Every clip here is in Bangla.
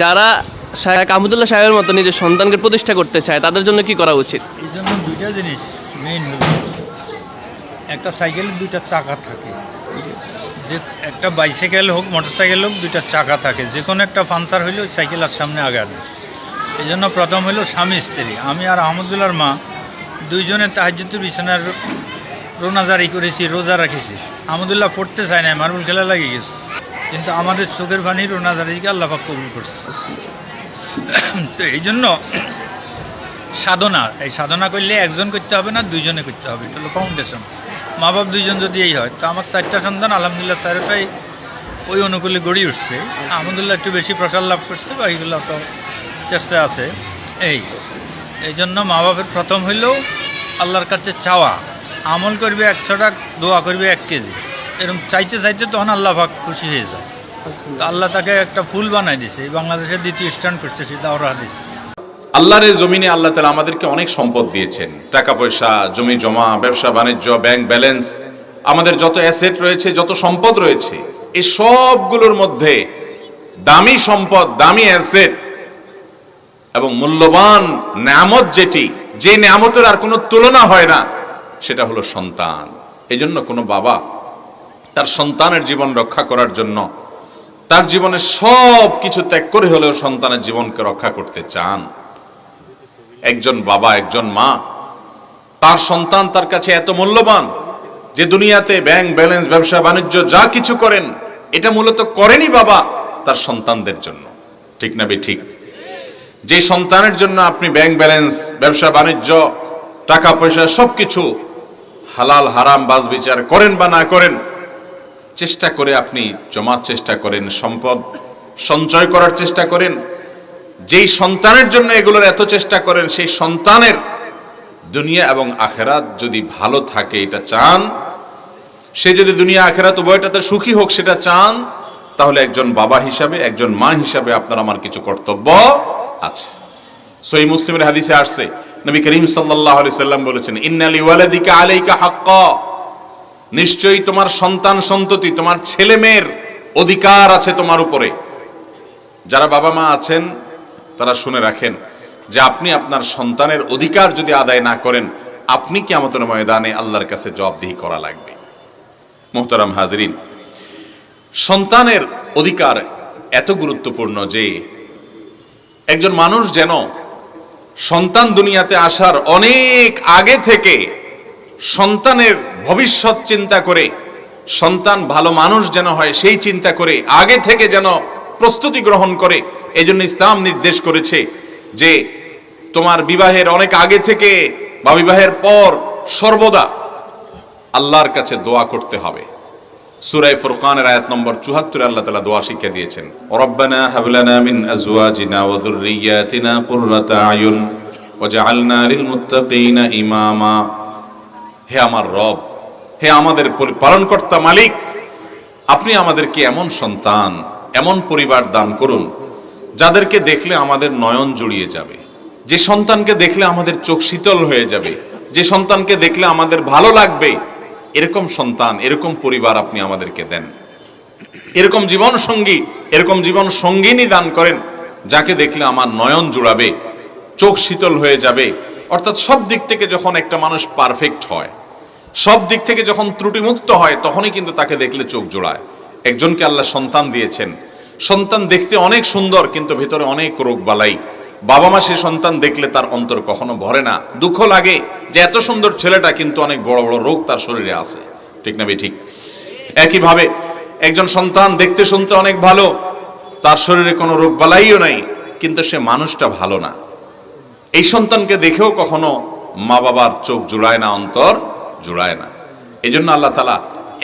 যারা শাহেখ আহমদুল্লাহ সাহেবের মতো নিজের সন্তানকে প্রতিষ্ঠা করতে চায়, তাদের জন্য কি করা উচিত? এই জন্য দুইটা জিনিস মেইন একটা সাইকেলের দুইটা চাকা থাকে। যে একটা বাইসাইকেল হোক মোটরসাইকেল হোক, দুইটা চাকা থাকে। যে কোনো একটা পাঞ্চার হইলে সাইকেল আর সামনে আগাবে এই জন্য প্রথম হলো স্বামী, স্ত্রী। আমি আর আহমদুল্লাহর মা দুইজনে তাহাজ্যুতুর বিছানার রোনাজারি করেছি, রোজা রাখেছি। আহমদুল্লাহ পড়তে চায় না মার্বেল খেলা লাগিয়ে গেছে। কিন্তু আমাদের চোখের পানি রোনাজারিকে আল্লাপাক কবুল করছে। তো এই জন্য সাধনা, এই সাধনা করলে একজন করতে হবে না, দুইজনে করতে হবে। এটা হলো ফাউন্ডেশন মা বাপ দুইজন যদি এই হয়, তো আমার চারটা সন্তান, আলহামদুলিল্লাহ চারটাই ওই অনুকূলে গড়ে উঠছে। আহমদুল্লাহ একটু বেশি প্রসার লাভ করছে, বাকিগুলো তো চেষ্টা আছে। এই এই জন্য মা বাপের প্রথম হইলেও আল্লাহর কাছে চাওয়া, আমল করবে একশোটা, দোয়া করবে এক কেজি। এরকম চাইতে চাইতে তখন আল্লাহ পাক খুশি হয়ে যায়। তো আল্লাহ তাকে একটা ফুল বানাই দিছে বাংলাদেশের দ্বিতীয় স্ট্যান্ড করছে সেটা ওরা দিছে আল্লাহর এই জমিনে আল্লাহ তালা আমাদেরকে অনেক সম্পদ দিয়েছেন। টাকা পয়সা, জমি জমা, ব্যবসা, বাণিজ্য ব্যাংক ব্যালেন্স আমাদের যত অ্যাসেট রয়েছে, যত সম্পদ রয়েছে, এই সবগুলোর মধ্যে দামি সম্পদ, দামি অ্যাসেট এবং মূল্যবান নামত যেটি, যে নামতের আর কোনো তুলনা হয় না, সেটা হলো সন্তান। এই জন্য কোনো বাবা তার সন্তানের জীবন রক্ষা করার জন্য, তার জীবনে সব কিছু ত্যাগ করে হলেও সন্তানের জীবনকে রক্ষা করতে চান। একজন বাবা, একজন মা, তার সন্তান তার কাছে এত মূল্যবান যে দুনিয়াতে ব্যাংক ব্যালেন্স, ব্যবসা, বাণিজ্য, যা কিছু করেন, এটা মূলত করেনি বাবা তার সন্তানদের জন্য। ঠিক না ঠিক? যে সন্তানের জন্য আপনি ব্যাংক ব্যালেন্স, ব্যবসা, বাণিজ্য, টাকা পয়সা, সবকিছু হালাল, হারাম বাজ বিচার করেন বা না করেন চেষ্টা করে আপনি জমার চেষ্টা করেন, সম্পদ সঞ্চয় করার চেষ্টা করেন। যেই সন্তানের জন্য এগুলোর এত চেষ্টা করেন, সেই সন্তানের দুনিয়া এবং আখেরাত যদি ভালো থাকে, এটা চান, সে যদি দুনিয়া, আখেরাত উভয়টাতে সুখী হোক, সেটা চান, তাহলে একজন বাবা হিসাবে, একজন মা হিসাবে আপনার আমার কিছু কর্তব্য আছে। সহি মুসলিমের হাদিসে আসছে, নবী করিম আলাইহি সাল্লাম বলেছেন, ইন্নালি ওয়ালাদিকা আলাইকা হাক্কা। নিশ্চয়ই তোমার সন্তান সন্ততি, তোমার ছেলে মেয়ের অধিকার আছে তোমার উপরে। যারা বাবা মা আছেন, তারা শুনে রাখেন যে আপনি আপনার সন্তানের অধিকার যদি আদায় না করেন, আপনি কি আমাদের ময়দানে আল্লাহর কাছে জবাবদিহি করা লাগবে। মোহতারাম হাজরিন, সন্তানের অধিকার এত গুরুত্বপূর্ণ যে একজন মানুষ যেন সন্তান দুনিয়াতে আসার অনেক আগে থেকে সন্তানের ভবিষ্যৎ চিন্তা করে, সন্তান ভালো মানুষ যেন হয় সেই চিন্তা করে, আগে থেকে যেন প্রস্তুতি গ্রহণ করে এই জন্য ইসলাম নির্দেশ করেছে যে তোমার বিবাহের অনেক আগে থেকে বা বিবাহের পর সর্বদা আল্লাহর কাছে দোয়া করতে হবে। সুরাই ফুরকানের আয়াত নম্বর চুহাত্তর আল্লাহ তালা দোয়া শিক্ষা দিয়েছেন। রব্বানা হাবলানা মিন আজওয়াজিনা ওয়া যুররিয়াতিনা কুররাতা আয়ুন ওয়াজআলনা লিল মুত্তাকিনা ইমামা। হে আমার রব হে আমাদের পালনকর্তা মালিক, আপনি আমাদেরকে এমন সন্তান, এমন পরিবার দান করুন, যাদেরকে দেখলে আমাদের নয়ন জুড়িয়ে যাবে। যে সন্তানকে দেখলে আমাদের চোখ শীতল হয়ে যাবে, যে সন্তানকে দেখলে আমাদের ভালো লাগবে, এরকম সন্তান, এরকম পরিবার আপনি আমাদেরকে দেন। এরকম জীবন সঙ্গী, এরকম জীবন সঙ্গিনী দান করেন, যাকে দেখলে আমার নয়ন জুড়াবে, চোখ শীতল হয়ে যাবে। অর্থাৎ সব দিক থেকে যখন একটা মানুষ পারফেক্ট হয় সব দিক থেকে যখন ত্রুটিমুক্ত হয়, তখনই কিন্তু তাকে দেখলে চোখ জোড়ায়। একজনকে আল্লাহ সন্তান দিয়েছেন। সন্তান দেখতে অনেক সুন্দর, কিন্তু ভেতরে অনেক রোগ বালাই। বাবা মা সে সন্তান দেখলে তার অন্তর কখনো ভরে না। দুঃখ লাগে যে এত সুন্দর ছেলেটা, কিন্তু অনেক বড় বড় রোগ তার শরীরে আছে। ঠিক না ঠিক একইভাবে একজন সন্তান দেখতে শুনতে অনেক ভালো, তার শরীরে কোনো রোগ বালাইও নাই, কিন্তু সে মানুষটা ভালো না। এই সন্তানকে দেখেও কখনো মা বাবার চোখ জুড়ায় না অন্তর। জুড়ায় না। এই জন্য আল্লাহ তালা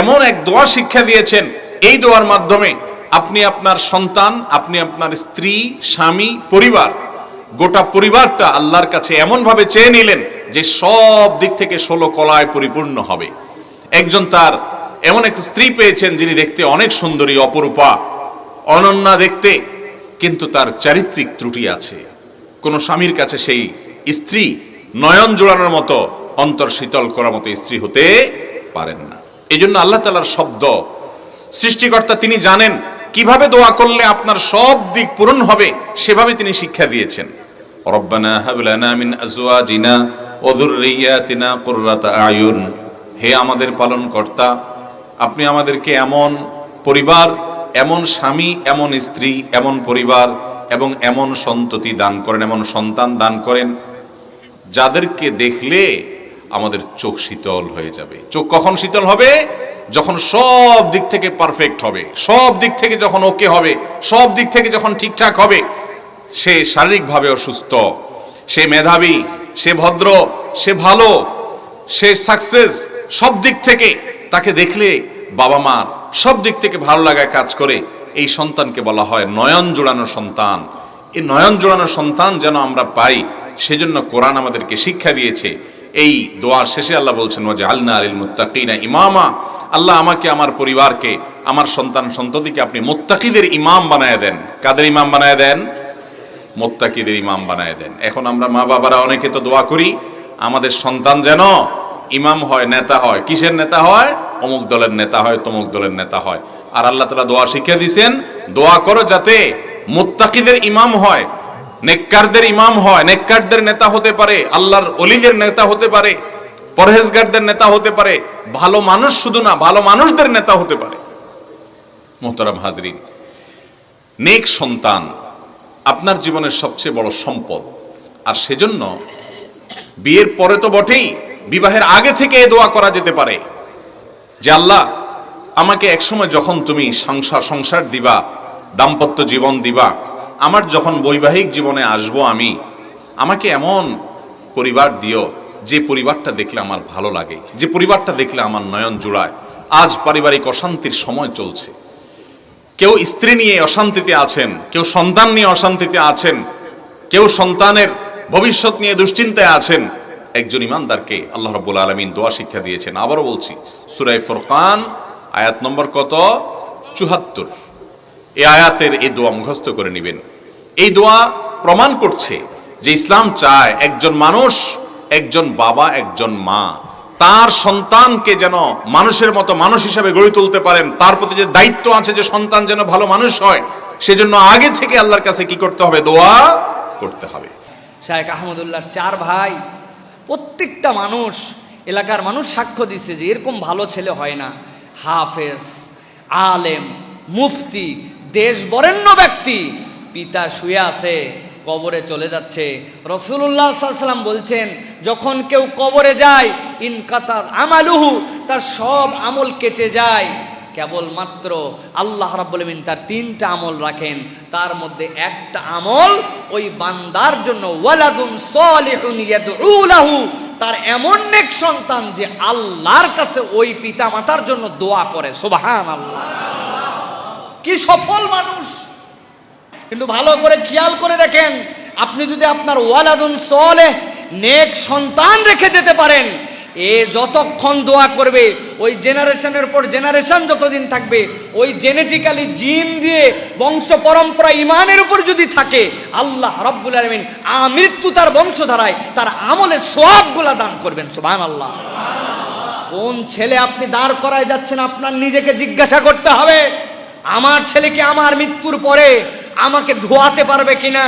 এমন এক দোয়া শিক্ষা দিয়েছেন। এই দোয়ার মাধ্যমে আপনি আপনার সন্তান, আপনি আপনার স্ত্রী, স্বামী, পরিবার, গোটা পরিবারটা আল্লাহর কাছে এমনভাবে চেয়ে নিলেন যে সব দিক থেকে ষোলো কলায় পরিপূর্ণ হবে। একজন তার এমন এক স্ত্রী পেয়েছেন যিনি দেখতে অনেক সুন্দরী, অপরূপা, অনন্যা দেখতে, কিন্তু তার চারিত্রিক ত্রুটি আছে। কোনো স্বামীর কাছে সেই স্ত্রী নয়ন জোড়ানোর মতো অন্তর শীতল করার মতো স্ত্রী হতে পারেন না। এই জন্য আল্লাহ তালার শব্দ সৃষ্টিকর্তা তিনি জানেন কীভাবে দোয়া করলে আপনার সব দিক পূরণ হবে, সেভাবে তিনি শিক্ষা দিয়েছেন। রব্বানা হাবলানা মিন আজওয়াজিনা ওয়া যুররিয়াতিনা কুররাতা আয়ুন। হে আমাদের পালন কর্তা আপনি আমাদেরকে এমন পরিবার, এমন স্বামী, এমন স্ত্রী, এমন পরিবার এবং এমন সন্ততি দান করেন, এমন সন্তান দান করেন, যাদেরকে দেখলে আমাদের চোখ শীতল হয়ে যাবে। চোখ কখন শীতল হবে? যখন সব দিক থেকে পারফেক্ট হবে। সব দিক থেকে যখন ওকে হবে। সব দিক থেকে যখন ঠিকঠাক হবে, সে শারীরিকভাবে অসুস্থ, সে মেধাবী, সে ভদ্র, সে ভালো, সে সাকসেস সব দিক থেকে তাকে দেখলে বাবা মার সব দিক থেকে ভালো লাগায় কাজ করে। এই সন্তানকে বলা হয় নয়ন জোড়ানো সন্তান। এই নয়ন জোড়ানো সন্তান যেন আমরা পাই, সেজন্য কোরআন আমাদেরকে শিক্ষা দিয়েছে এই দোয়ার শেষে আল্লাহ বলছেন ওয়াজে আল্লাহ আলিল মুত্তাকিনা ইমামা। আল্লাহ আমাকে, আমার পরিবারকে, আমার সন্তান সন্ততিকে আপনি মুত্তাকিদের ইমাম বানায় দেন। কাদের ইমাম বানায় দেন? মোত্তাকিদের ইমাম বানায় দেন। এখন আমরা মা বাবারা অনেকে তো দোয়া করি, আমাদের সন্তান যেন ইমাম হয়, নেতা হয়। কিসের নেতা হয়? অমুক দলের নেতা হয়, তমুক দলের নেতা হয়। আর আল্লাহ তালা দোয়া শিক্ষা দিছেন দোয়া করো যাতে মোত্তাকিদের ইমাম হয়। নেককারদের ইমাম হয়, নেককারদের নেতা হতে পারে, আল্লাহর অলিদের নেতা হতে পারে, পরহেজগারদের নেতা হতে পারে, ভালো মানুষ শুধু না, ভালো মানুষদের নেতা হতে পারে। মোহতারাম হাজরিন, নেক সন্তান আপনার জীবনের সবচেয়ে বড় সম্পদ। আর সেজন্য বিয়ের পরে তো বটেই, বিবাহের আগে থেকে এ দোয়া করা যেতে পারে, যে আল্লাহ, আমাকে একসময় যখন তুমি সংসার সংসার দিবা, দাম্পত্য জীবন দিবা আমার যখন বৈবাহিক জীবনে আসব আমি, আমাকে এমন পরিবার দিও, যে পরিবারটা দেখলে আমার ভালো লাগে, যে পরিবারটা দেখলে আমার নয়ন জোড়ায়। আজ পারিবারিক অশান্তির সময় চলছে। কেউ স্ত্রী নিয়ে অশান্তিতে আছেন, কেউ সন্তান নিয়ে অশান্তিতে আছেন, কেউ সন্তানের ভবিষ্যৎ নিয়ে দুশ্চিন্তায় আছেন। একজন ইমানদারকে আল্লাহ রাব্বুল আলামিন দোয়া শিক্ষা দিয়েছেন। আবারও বলছি, সূরা ফুরকান, আয়াত নম্বর কত? চুহাত্তর এই আয়াতের এই দোয়া মুখস্থ করে নেবেন। এই দোয়া প্রমাণ করছে যে ইসলাম চায় একজন মানুষ, একজন বাবা, একজন মা। তার সন্তানকে যেন মানুষের মতো মানুষ হিসাবে গড়ে তুলতে পারেন, তার প্রতি যে দায়িত্ব আছে যে সন্তান যেন ভালো মানুষ হয়, সেজন্য আগে থেকে আল্লাহর কাছে কি করতে হবে? দোয়া করতে হবে। শায়েখ আহমদুল্লাহর চার ভাই, প্রত্যেকটা মানুষ, এলাকার মানুষ সাক্ষ্য দিচ্ছে যে এরকম ভালো ছেলে হয় না। হাফেজ, আলেম, মুফতি দেশ বরেণ্য ব্যক্তি পিতা শুয়ে আছে, কবরে চলে যাচ্ছে। রসুল্লাহ সাল্লাম বলছেন, যখন কেউ কবরে যায় ইনকাতার আমালুহু, তার সব আমল কেটে যায়। কেবলমাত্র আল্লাহ রাব্বুল আমিন তার তিনটা আমল রাখেন। তার মধ্যে একটা আমল ওই বান্দার জন্য, ওয়ালাদুন সালিহুন ইয়াদউ লাহু তার এমন নেক সন্তান যে আল্লাহর কাছে ওই পিতা মাতার জন্য দোয়া করে। সুবহানাল্লাহ। কি সফল মানুষ! কিন্তু ভালো করে খেয়াল করে দেখেন, আপনি যদি আপনার ওয়ালাদুন সলে নেক সন্তান রেখে যেতে পারেন, এ যতক্ষণ দোয়া করবে, ওই জেনারেশনের পর জেনারেশন যতদিন থাকবে, ওই জেনেটিক্যালি জিন দিয়ে বংশ পরম্পরা ইমানের উপর যদি থাকে, আল্লাহ রব্বুল আলমিন আমৃত্যু তার বংশধারায়, তার আমলে সোয়াবগুলা দান করবেন সুবান আল্লাহ কোন ছেলে আপনি দাঁড় করায় যাচ্ছেন, আপনার নিজেকে জিজ্ঞাসা করতে হবে, আমার ছেলেকে আমার মৃত্যুর পরে আমাকে ধোয়াতে পারবে কিনা?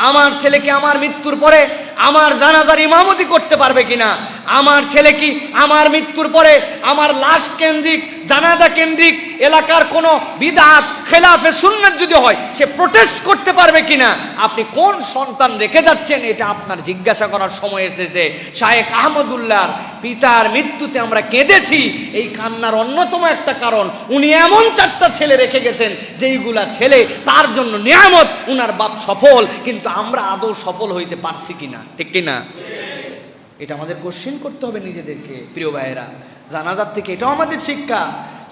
আমার ছেলে কি আমার মৃত্যুর পরে আমার জানাজার ইমামতি করতে পারবে কিনা? আমার ছেলে কি আমার মৃত্যুর পরে আমার লাশ কেন্দ্রিক জানাজা কেন্দ্রিক এলাকার কোনো বিদাত খেলাফে সুন্নত যদি হয়, সে প্রোটেস্ট করতে পারবে কিনা? আপনি কোন সন্তান রেখে যাচ্ছেন? এটা আপনার জিজ্ঞাসা করার সময় এসেছে। শায়েখ আহমদুল্লাহ পিতার মৃত্যুতে আমরা কেঁদেছি। এই কান্নার অন্যতম একটা কারণ, উনি এমন চারটা ছেলে রেখে গেছেন, যেইগুলা ছেলে তার জন্য নিয়ামত, উনার বাপ সফল, কিন্তু আমরা আদৌ সফল হইতে পারছি কিনা? ঠিক কিনা? এটা আমাদের কোশ্চেন করতে হবে নিজেদেরকে, প্রিয় ভাইয়েরা। জানাজার থেকে এটাও আমাদের শিক্ষা।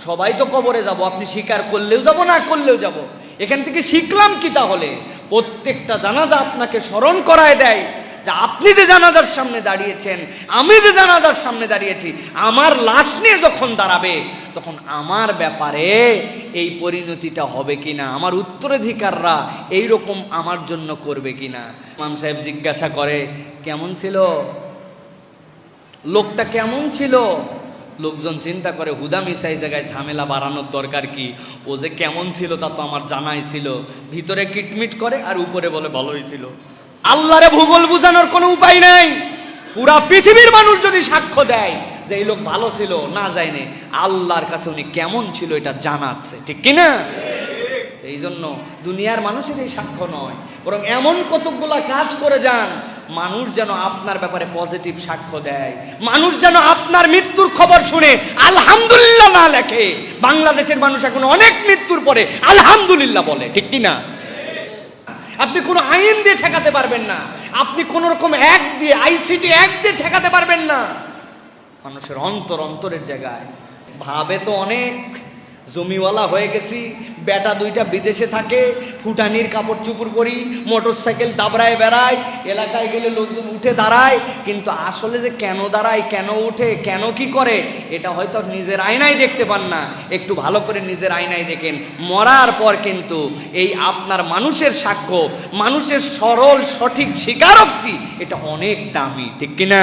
সবাই তো কবরে যাব, আপনি স্বীকার করলেও যাব, না করলেও যাব। এখান থেকে শিখলাম কি তাহলে? প্রত্যেকটা জানাজা আপনাকে স্মরণ করায় দেয় যে আপনি যে জানাজার সামনে দাঁড়িয়েছেন, আমি যে জানাজার সামনে দাঁড়িয়েছি, আমার লাশ নিয়ে যখন দাঁড়াবে, তখন আমার ব্যাপারে এই পরিণতিটা হবে কিনা, আমার উত্তরাধিকাররা এই রকম আমার জন্য করবে কিনা? মাম সাহেব জিজ্ঞাসা করে, কেমন ছিল? লোকটা কেমন ছিল? লোকজন চিন্তা করে, হুদা মিশাই জায়গায় ঝামেলা বাড়ানোর দরকার কি? ও যে কেমন ছিল তা তো আমার জানাই ছিল। ভিতরে কিটমিট করে আর উপরে বলে, ভালোই ছিল। আল্লাহরে ভূগোল বুঝানোর কোনো উপায় নাই। পুরা পৃথিবীর মানুষ যদি সাক্ষ্য দেয় যে এই লোক ভালো ছিল, না যায়নি, আল্লাহর কাছে উনি কেমন ছিল এটা জানাচ্ছে ঠিক কিনা এই জন্য দুনিয়ার মানুষের এই সাক্ষ্য নয়, বরং এমন কতকগুলা কাজ করে যান মানুষ যেন আপনার ব্যাপারে পজিটিভ সাক্ষ্য দেয়। মানুষ যেন আপনার মৃত্যুর খবর শুনে আলহামদুলিল্লাহ না লেখে। বাংলাদেশের মানুষ এখন অনেক মৃত্যুর পরে আলহামদুলিল্লাহ বলে, ঠিক কি না? আপনি কোনো আইন দিয়ে ঠেকাতে পারবেন না। আপনি কোন রকম এক দিয়ে, আইসিটি এক দিয়ে ঠেকাতে পারবেন না। মানুষের অন্তর অন্তরের জায়গায়। ভাবে তো অনেক। জমিওয়ালা হয়ে গেছি, বেটা দুইটা বিদেশে থাকে, ফুটানির কাপড় চুপুর করি মোটর সাইকেল দাবড়ায় বেড়ায়, এলাকায় গেলে লোকজন উঠে দাঁড়ায়, কিন্তু আসলে যে কেন দাঁড়ায়, কেন উঠে, কেন কি করে, এটা হয়তো নিজের আয়নায় দেখতে পান না। একটু ভালো করে নিজের আয়নায় দেখেন। মরার পর কিন্তু এই আপনার মানুষের সাক্ষ্য, মানুষের সরল, সঠিক স্বীকারোক্তি, এটা অনেক দামি, ঠিক কিনা?